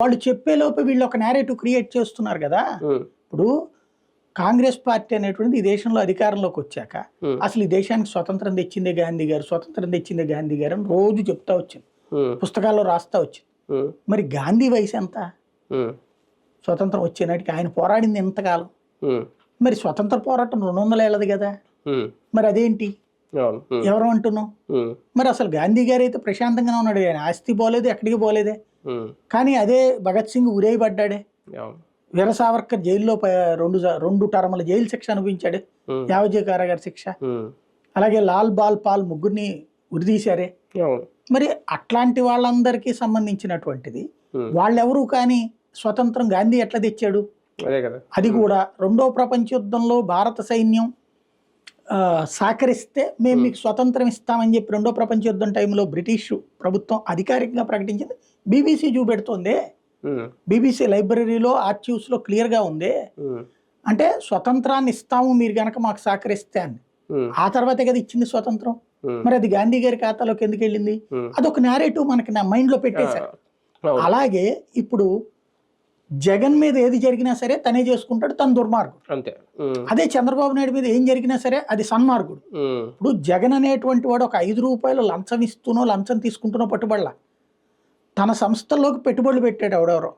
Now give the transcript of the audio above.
వాళ్ళు చెప్పేలోపు వీళ్ళు ఒక నేరేటివ్ క్రియేట్ చేస్తున్నారు కదా. ఇప్పుడు కాంగ్రెస్ పార్టీ అనేటువంటిది ఈ దేశంలో అధికారంలోకి వచ్చాక అసలు ఈ దేశానికి స్వతంత్రం తెచ్చిందే గాంధీ గారు స్వతంత్రం తెచ్చిందే గాంధీ గారు అని రోజు చెప్తా వచ్చింది. పుస్తకాల్లో రాస్తా వచ్చింది. మరి గాంధీ వయసు ఎంత? స్వతంత్రం వచ్చే నాటికి ఆయన పోరాడింది ఎంతకాలం? మరి స్వతంత్ర పోరాటం రెండు వందల ఏళ్ళది కదా. మరి అదేంటి? ఎవరు అంటున్నాం ఉమ్, మరి అసలు గాంధీ గారు అయితే ప్రశాంతంగానే ఉన్నాడు ఆయన. ఆస్తి పోలేదు ఎక్కడికి పోలేదే. కానీ అదే భగత్ సింగ్ ఉరేయబడ్డాడే. వీర సావర్కర్ జైల్లో రెండు రెండు టర్మల జైలు శిక్ష అనుభవించాడే. యావజ్జీవ కారాగారి శిక్ష. అలాగే లాల్ బాల్ పాల్ ముగ్గురిని ఉరిదీశారే మరి అట్లాంటి వాళ్ళందరికీ సంబంధించినటువంటిది. వాళ్ళెవరు కానీ స్వతంత్రం గాంధీ ఎట్లా తెచ్చాడు? అదే కూడా రెండో ప్రపంచ యుద్ధంలో భారత సైన్యం సహకరిస్తే మేము మీకు స్వతంత్రం ఇస్తామని చెప్పి రెండో ప్రపంచ యుద్ధం టైంలో బ్రిటిష్ ప్రభుత్వం అధికారికంగా ప్రకటించింది. బీబీసీ చూపెడుతోంది బీబీసీ లైబ్రరీలో ఆర్చివ్స్లో క్లియర్గా ఉంది. అంటే స్వతంత్రాన్ని ఇస్తాము మీరు గనక మాకు సహకరిస్తే అని ఆ తర్వాతే కదా ఇచ్చింది స్వతంత్రం. మరి అది గాంధీ గారి ఖాతాలోకి ఎందుకు వెళ్ళింది? అదొక నేరేటివ్ మనకి నా మైండ్లో పెట్టేశారు. అలాగే ఇప్పుడు జగన్ మీద ఏది జరిగినా సరే తనే చేసుకుంటాడు తన దుర్మార్గుడు. అంతే. అదే చంద్రబాబు నాయుడు మీద ఏం జరిగినా సరే అది సన్మార్గుడు. ఇప్పుడు జగన్ అనేటువంటి వాడు ఒక ఐదు రూపాయలు లంచం ఇస్తూనో లంచం తీసుకుంటూనో పట్టుబడలా. తన సంస్థల్లోకి పెట్టుబడులు పెట్టాడు ఎవడెవరో